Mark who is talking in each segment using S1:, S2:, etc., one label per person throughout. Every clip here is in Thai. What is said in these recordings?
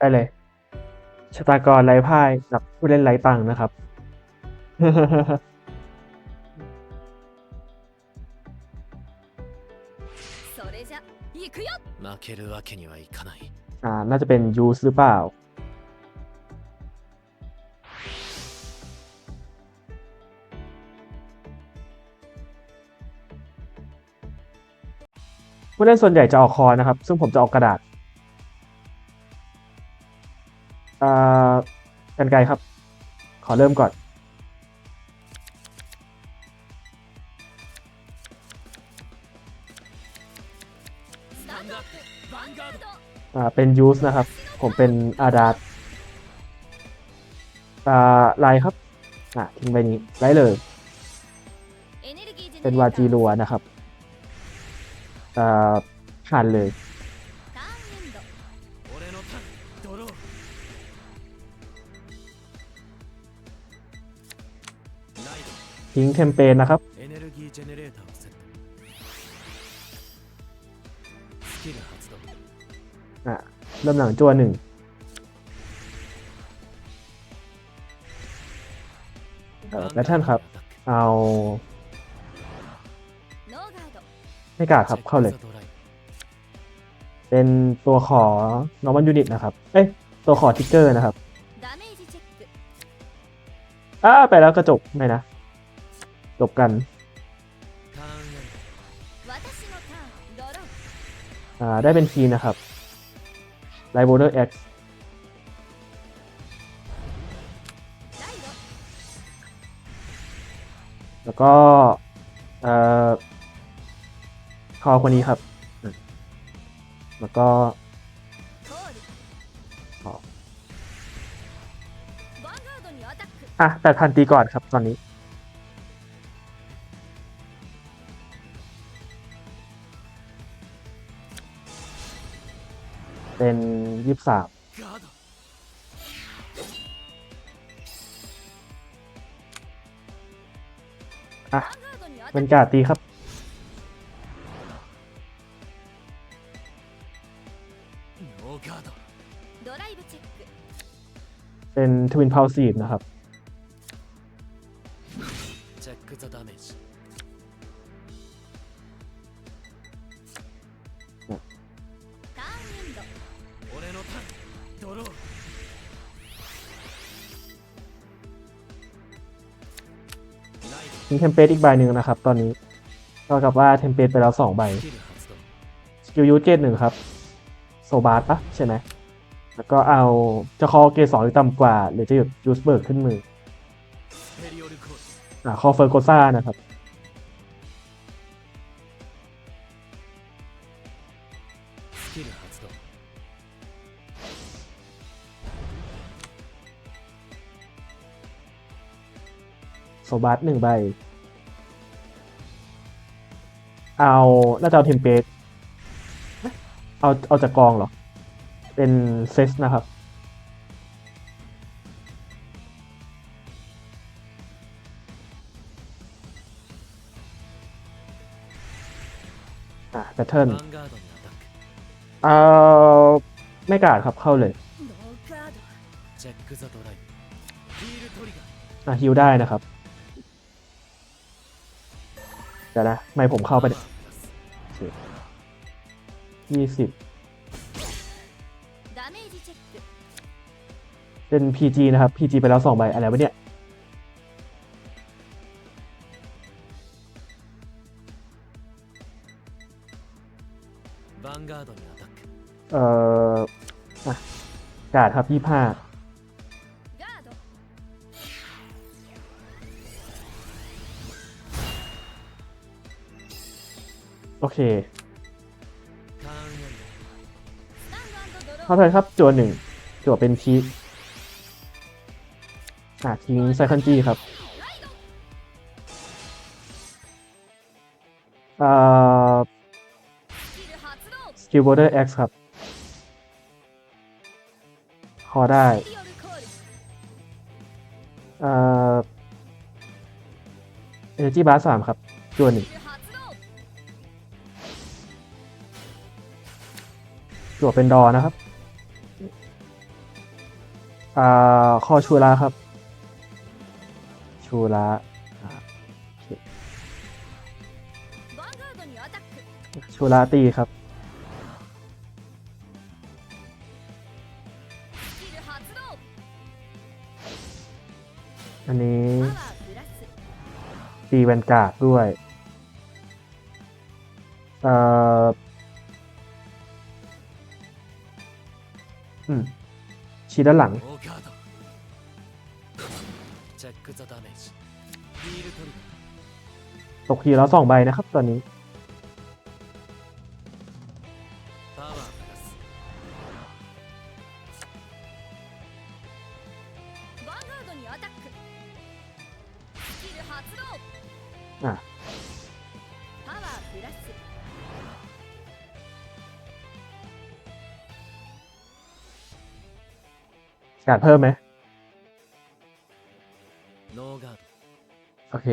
S1: ได้เลยชะตากรไร้พ่ายกับผู้เล่นไร้ตังค์นะครับ
S2: それじゃ行くよ
S3: 負けるわけにはいかない
S1: อ่า น่าจะเป็นยูสหรือเปล่า ผู้เล่นส่วนใหญ่จะออกคอนะครับ ซึ่งผมจะออกกระดาษ อ่ากันไกลครับ ขอเริ่มก่อน อ่า เป็นยูสนะครับ ผมเป็นอาดาตอ่าลายครับ อ่าทิ้งไปนี้ไล่เลย เป็นวาจีรัวนะครับ อ่าผ่านเลย ทิ้งเทมเปญนะครับอะเริ่มหลังจัวหนึ่งและท่านครับ เอาไม่กาดครับเข้าเลย เป็นตัวขอนอร์มอนยูนิตนะครับ เอ้ย ตัวขอทิกเกอร์นะครับ อ้าไปแล้วกระจกไม่นะ จบกันได้เป็นคีนะครับไลโบเดอร์เอ็
S2: กซ์
S1: แล้วก็คอคนนี้ครับ แล้วก็อะแต่ทันตีก่อนครับตอนนี้ เป็นยี่สิบสามอะเป็นกาตีครับ เป็นทวินพาวซีดนะครับ เทมเพลตอีกใบหนึ่งนะครับ ตอนนี้เท่ากับว่าเทมเพลตไปแล้วสองใบสกิลยูเจตหนึ่งครับโซบาร์ปะใช่ไหมแล้วก็เอาจะคอเกสองหรือต่ำกว่า หรือจะหยุดยูสเบิร์กขึ้นมืออ่าคอเฟอร์โกซ่านะครับโซบาร์หนึ่งใบ เอาน่าจะเอาเทมเพลตเอาเอาจากกองเหรอ เป็นเซสนะครับอะแพทเทิร์นเอาไม่กาดครับเข้าเลย อะฮิวได้นะครับ เดี๋ยวนะไม่ผมเข้าไปยี่สิบเป็น PG นะครับ PG ไปแล้วสองใบอะไรวะเนี่ยเอ่อการครับยี่ห้า เค เข้าไปครับจัวหนึ่งจัวเป็นคีอะทิ้งไซคันจี้ครับอ่าสกิลโบเดอร์เอ็กซ์ครับ คอได้
S2: อ่าเอ
S1: เนจีบาร์สามครับจัวหนึ่ง จั่เป็นดอนะครับข้อชูระครับ ชูระชูระตีครับอันนี้ตีแวนการ์ดด้วย เอ่อ อืมชี้ด้านหลัง ตกทีแล้วสองใบนะครับตอนนี้ การเพิ่มไหมโอเค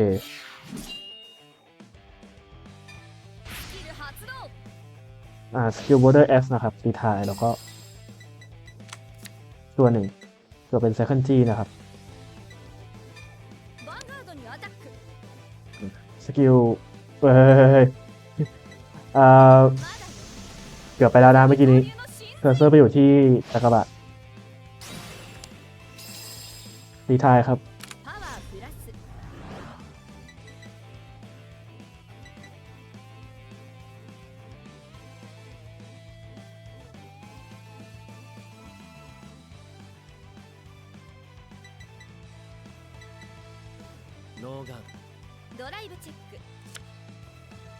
S2: อ่าสกิลบ
S1: อร์เดอร์เอนะครับตีทายแล้วก็ ตัวหนึ่งตัวเป็นเซคันจีนะครับสกิลเฮ้ยเกือบไปแล้วนะเมื่อกี้นี้เซอร์ไปอยู่ที่ตะกรบะ รีทายครับ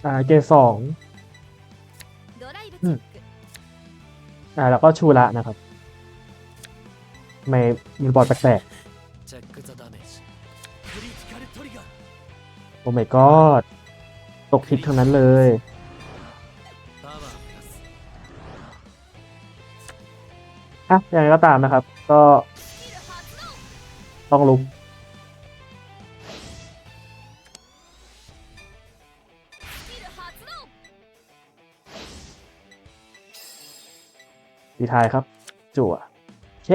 S1: อ่า เกสองอ่า แล้วก็ชูละนะครับ ไม่มันบอดแปลก
S3: Check the damage. Critical
S1: trigger. โอ้ my god ตกคลิปทั้งนั้นเลย
S3: อะ
S1: อย่ะยังไงก็ตามนะครับ ก็ต้องลุก ดีทายครับ จั่วโอเค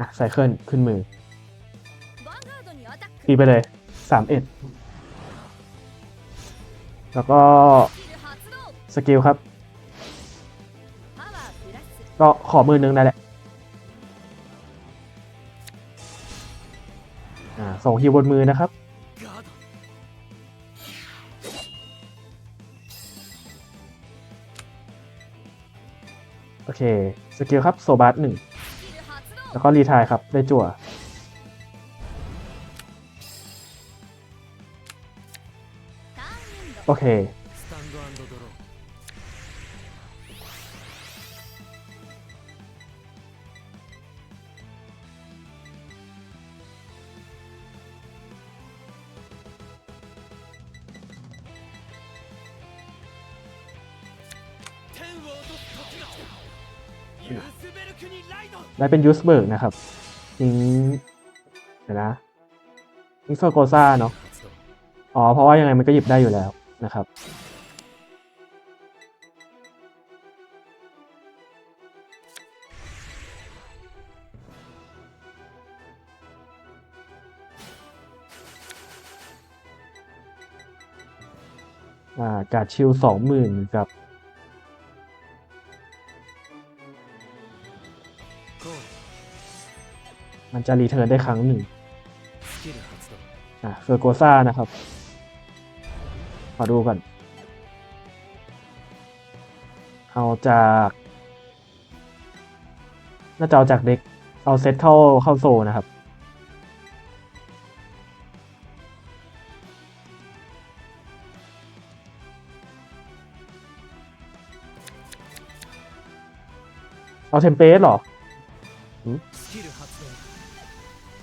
S1: นะไซเคิลขึ้นมือตีไปเลยสามเอ็ดแล้วก็สกิลครับ ก็ขอมือนึงนั่นแหละส่งฮิวบนมือนะครับ โอเค สกิลครับ โซบาร์หนึ่ง แล้วก็รีทายครับ ได้จั่ว
S2: ターンエンド
S1: โอเค
S3: スタンドアンドドロー 天を落とす
S1: ได้เป็นยูสเบิร์กนะครับทิ้งเห็นนะทิ้งโซโกซ่าเนาะอ๋อ เพราะว่ายังไงมันก็หยิบได้อยู่แล้วนะครับอากาดชิลสองหมื่นกับันจะรีเทิร์นได้ครั้งหนึ่งอะเฟอร์โกซ่านะครับ ขอดูก่อน เอาจาก น่าจะเอาจากเด็ก เอาเซตเข้าเข้าโซนะครับ เอาเทมเพลตหรอ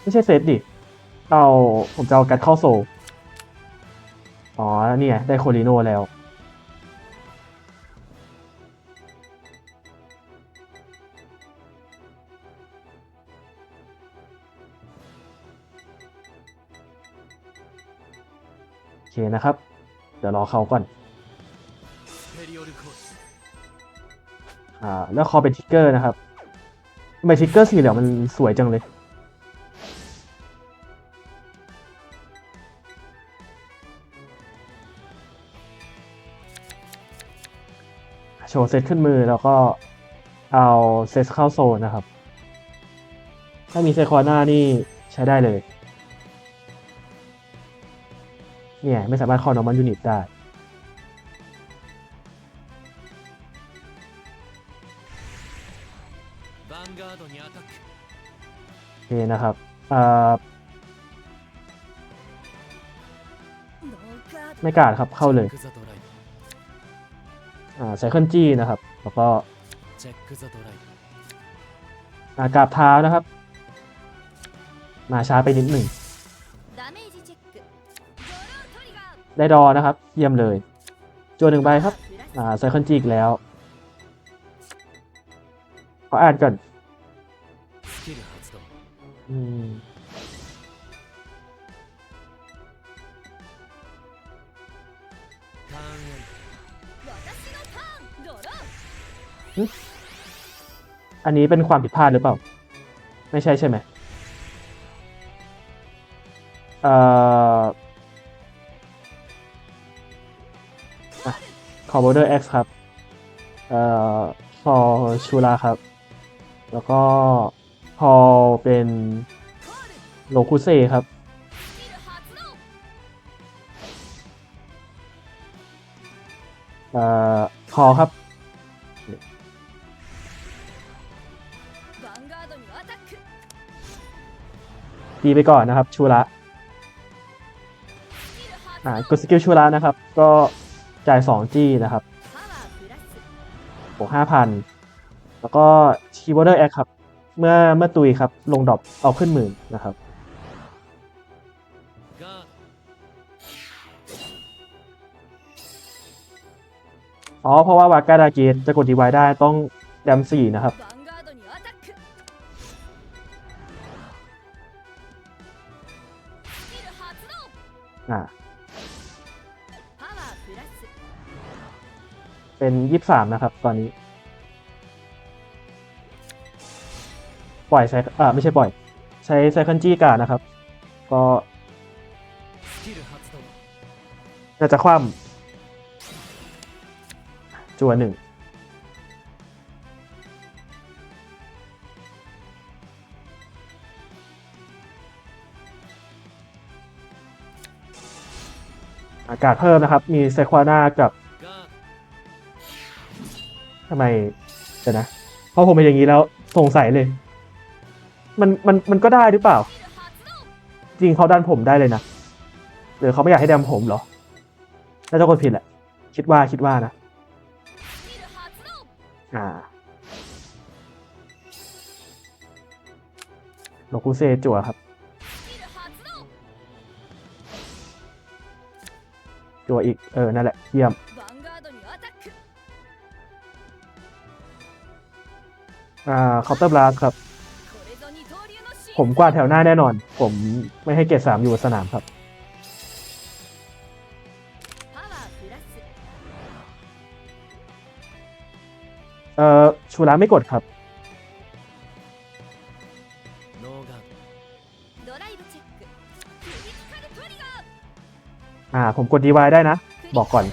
S1: ไม่ใช่เซตดิเอาผมจะเอากัดข้าโซอ๋อนี่ยได้โคลิโนแล้ว โอเคนะครับ เดี๋ยวรอเขาก่อน อ่า แล้วคอเป็นทิกเกอร์นะครับไม่ทิกเกอร์สีเหลืองมันสวยจังเลย โชว์เซตขึ้นมือแล้วก็เอาเซตเข้าโซนนะครับ ถ้ามีเซตคอร์หน้านี่ใช้ได้เลย เนี่ย ไม่สามารถเข้านอมันยูนิตได้ นี่นะครับไม่กาดครับเข้าเลย อ่าไซเคิลจี้นะครับ แล้วก็อากาบเท้านะครับ มาช้าไปนิดหนึ่ง ได้ดอนะครับ เยี่ยมเลยจวนหนึ่งใบครับ อ่าไซเคิลจีอีกแล้ว ขออ่านก่อนอ อันนี้เป็นความผิดพลาดหรือเปล่า ไม่ใช่ใช่ไหมเอ่อ คอร์บเดอร์เอ็กซ์ครับ เอ่อ คอชูราครับ แล้วก็พอเป็นโลคุเซครับ เอ่อ คอครับ ตีไปก่อนนะครับชูระอ่ากดสกิลชูระนะครับ ก็จ่าย2จี้นะครับบวกห้าพันแล้วก็คีลเดอร์แอคครับ เมื่อเมื่อตุยครับ ลงดรอปเอาขึ้นหมื่นนะครับอ๋อเพราะว่าวากาดาเกตจะกดดีไวได้ต้องแดมสี่นะครับ เป็นยี่สามนะครับ ตอนนี้ ปล่อยใช้อ่าไม่ใช่ปล่อย ใช้ไซเคันจี้กานะครับ ก็น่าจะคว่ำจัวหนึ่งอากาศเพิ่มนะครับ มีเซควาน่ากับ ทำไมเดี๋ยนะพอผมเป็นอย่างนี้แล้วสงสัยเลย มันมันมันก็ได้หรือเปล่า จริงเขาดันผมได้เลยนะหรือเขาไม่อยากให้ดันผมเหรอน่าจะคนผิดแหละ คิดว่าคิดว่านะ อ่าโลกุเซจัวครับจัวอีก เออ นั่นแหละ เยี่ยม อ่าเคาน์เตอร์บลาสครับ ผมกว่าแถวหน้าแน่นอน ผมไม่ให้เกรดสามอยู่สนามครับ เอ่อชูราไม่กดครับ อ่า ผมกดดีวได้นะ บอกก่อน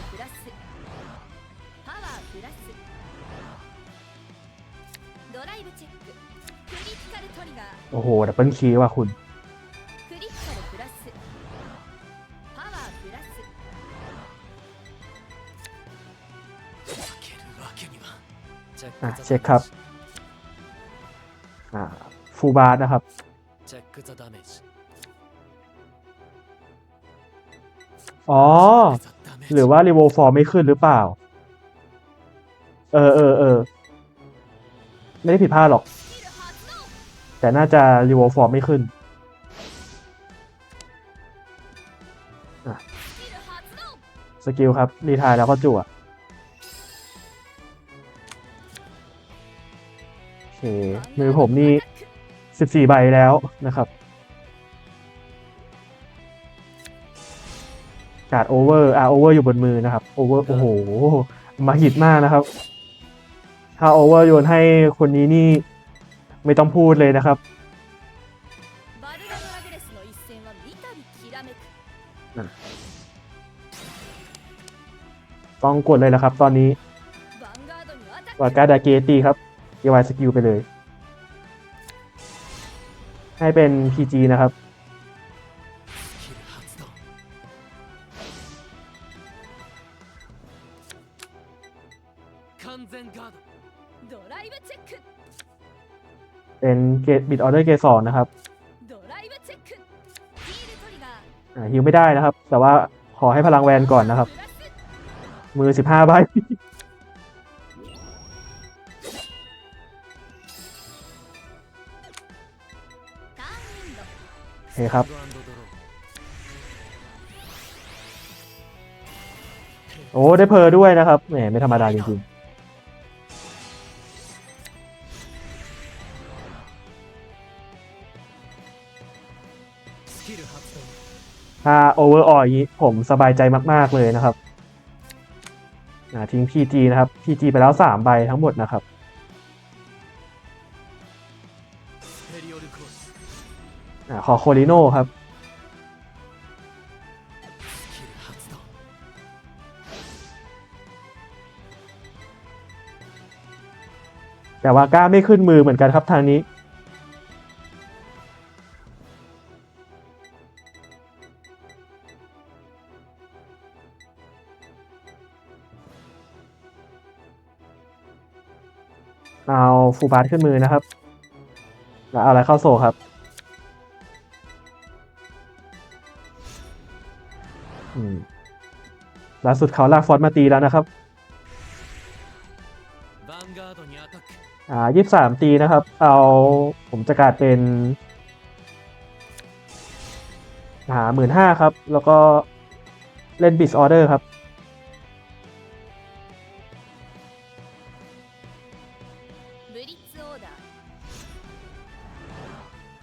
S1: โอ้โห ดับเบิลคีว่ะคุณ อะเช็คครับ อ่า ฟูบาร์นะครับ อ๋อ หรือว่ารีโวฟอร์ไม่ขึ้นหรือเปล่า เออเออเออไม่ได้ผิดพลาดหรอก แต่น่าจะรีวอลฟอร์มไม่ขึ้นสกิลครับ รีทายแล้วก็จั่วโอเคมือผมนี่14ใบแล้วนะครับ กาดโอเวอร์ อ่าโอเวอร์อยู่บนมือนะครับ โอเวอร์ โอ้โห มาหิดมากนะครับ ถ้าโอเวอร์โยนให้คนนี้นี่ ไม่ต้องพูดเลยนะครับต้องกดเลยนะครับ ตอนนี้วากาดาเกตีครับเกวายสกิลไปเลย ให้เป็น PG นะครับ เป็นเกตบิดออเดอร์เกสอนนะครับฮิวไม่ได้นะครับ แต่ว่าขอให้พลังแวนก่อนนะครับ มือสิบ
S2: ห้าใบ
S1: โอเคครับโอ้ได้เพอด้วยนะครับแหมไม่ธรรมดาจริงๆ ถ้าโอเวอร์ออยผมสบายใจมาก ๆ เลยนะครับทิ้งพีจีนะครับพีจีไปแล้ว 3 ใบทั้งหมดนะครับ ขอโคลิโนครับ แต่ว่าก้าไม่ขึ้นมือเหมือนกันครับทางนี้ ฟูบาร์ขึ้นมือนะครับ แล้วเอาอะไรเข้าโซครับ ล่าสุดเขาลากฟอร์มาตีแล้วนะครับ อ่ายี่สามตีนะครับ เอาผมจะกาดเป็นหาหมื่นห้าครับ แล้วก็เล่นบิสออเดอร์ครับ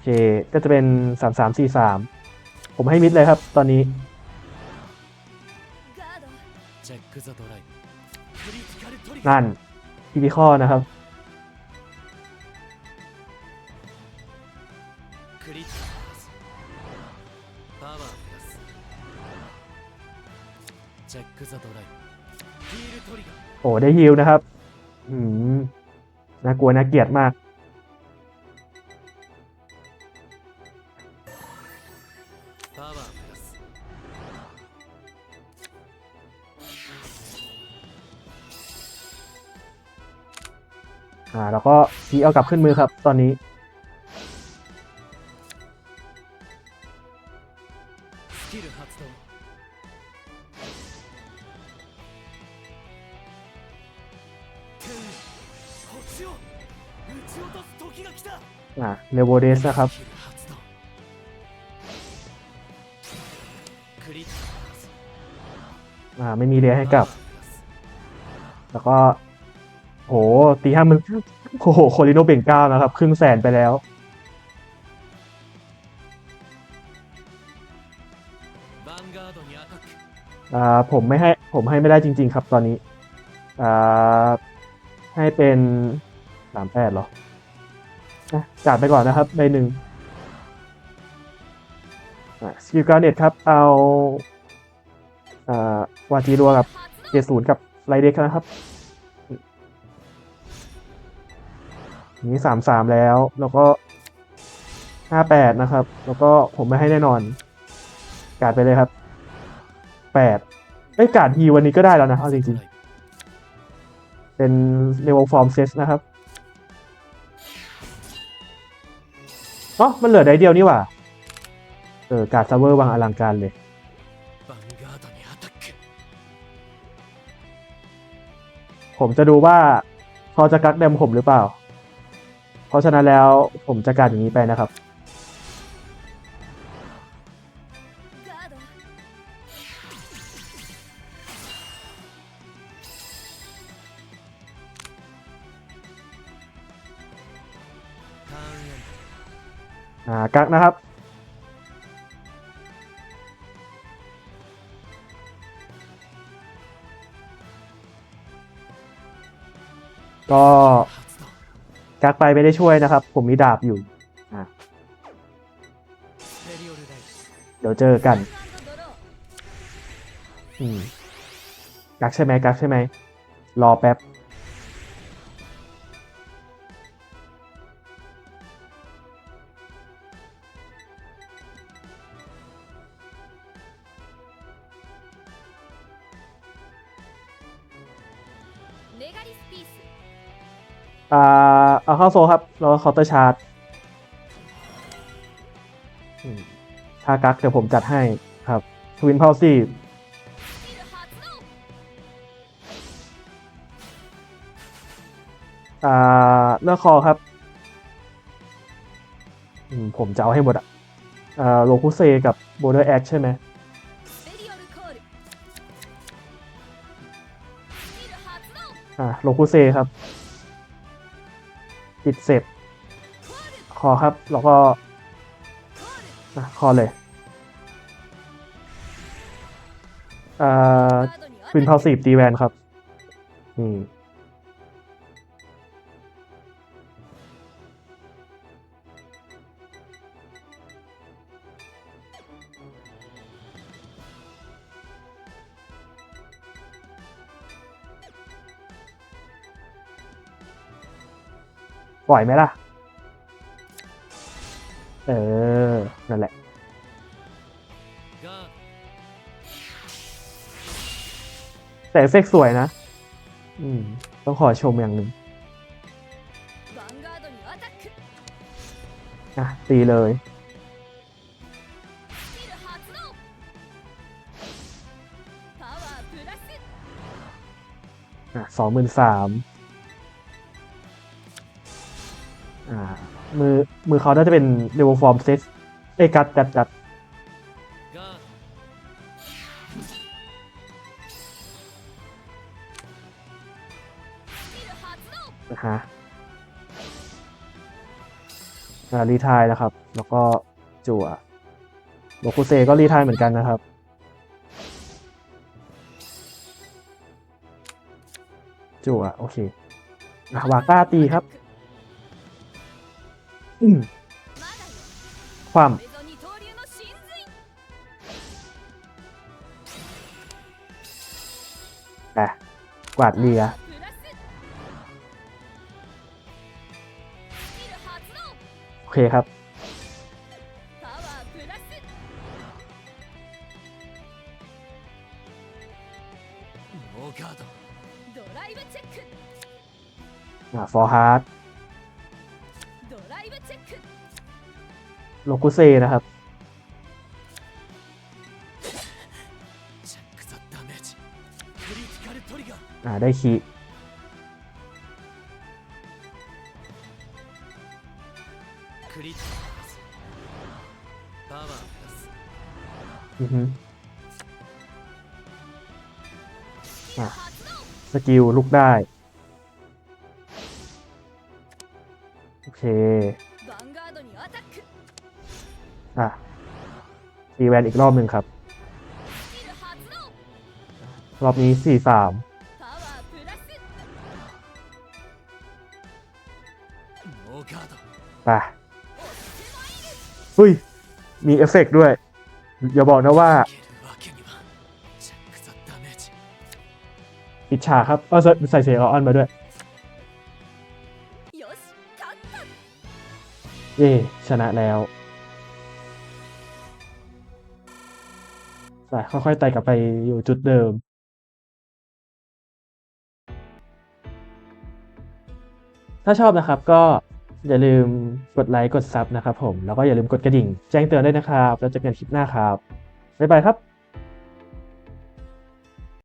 S1: คก็จะเป็นสามสามสี่สามผมให้มิดเลยครับ ตอนนี้นั่นคิติคอนะครับโอ้ได้ฮิลนะครับ อืมน่ากลัวน่าเกลียดมาก แล้วก็ซีเอากลับขึ้นมือครับ ตอนนี้ อะเลโวเดสนะครับอ่าไม่มีเรียให้กลับ แล้วก็ โหตีห้ามัน โอ้โหโคลิโนเบ่งก้านะครับ ครึ่งแสนไปแล้ว อ่าผมไม่ให้ผมให้ไม่ได้จริง ๆ ครับตอนนี้ อ่า ให้เป็นสามแปดหรอจัดไปก่อนนะครับใบหนึ่งสกิลการเน็ตครับ เอาวาจีรัวกับเจศูนย์กับไรเด็กนะครับ นี้สามสามแล้ว แล้วก็ห้าแปดนะครับ แล้วก็ผมไม่ให้แน่นอน กาดไปเลยครับแปดไอ้ยกาดฮีวันนี้ก็ได้แล้วนะเอาจริงๆ เป็นเลเวลฟอร์มเซสนะครับอ๋อมันเหลือได้เดียวนี่ว่า เออ การ์ดซัเวอร์วางอลังการเลย ผมจะดูว่า พอจะกักเดมผมหรือเปล่า เพราะฉะนั้นแล้วผมจะการอย่างนี้ไปนะครับ อ่า กักนะครับ ก็ กักไปไม่ได้ช่วยนะครับ ผมมีดาบอยู่เดี๋ยวเจอกัน อืมกักใช่ไหมกักใช่ไหมรอแป๊บ ข้าโซครับ แล้วคอน์เตอร์ชาร์จถ้ากักเดี๋ยวผมจัดให้ครับทวินพาวซี่าเลือกคอครับอือผมจะเอาให้หมดอะอ่าโลคุเซกับโบเดอร์แอคใช่ไหมอ่าโลคุเซครับ จิดเสร็จ คอครับ แล้วก็คอเลยอ่าปืนพาวสีบตีแวนครับ อืม ปล่อยไหมล่ะ เออ นั่นแหละ แต่เอฟกสวยนะ อืม ต้องขอชมอย่างหนึ่งอะ ตีเลยอะสองหมื่นสาม มือมือเขาน่าจะเป็นเรเวลฟอร์มเซ็ตเอ้กัดจัดจัดนะฮะรีทายแล้วครับ แล้วก็จั่วโบคุเซก็รีทายเหมือนกันนะครับจั่วโอเคอาวาก้าตีครับ ความแไปกวาดเรียโอเคครับอ่าฟอร์ฮาร์ด โลกุเซนะครับ อ่า ได้คีอือฮึ
S2: อะ
S1: สกิลลุกได้ แวนอีกรอบหนึ่งครับ รอบนี้สี่สามไปอุ้ย มีเอฟเฟกด้วย อย่าบอกนะว่าปิดฉากครับใส่เสียงออนมาด้วย เย่ชนะแล้ว ไปค่อยๆไต่กลับไปอยู่จุดเดิม ถ้าชอบนะครับก็อย่าลืมกดไลค์กดซับนะครับผม แล้วก็อย่าลืมกดกระดิ่ง แจ้งเตือนด้วยนะครับ แล้วเจอกันคลิปหน้าครับ บ๊ายบายครับ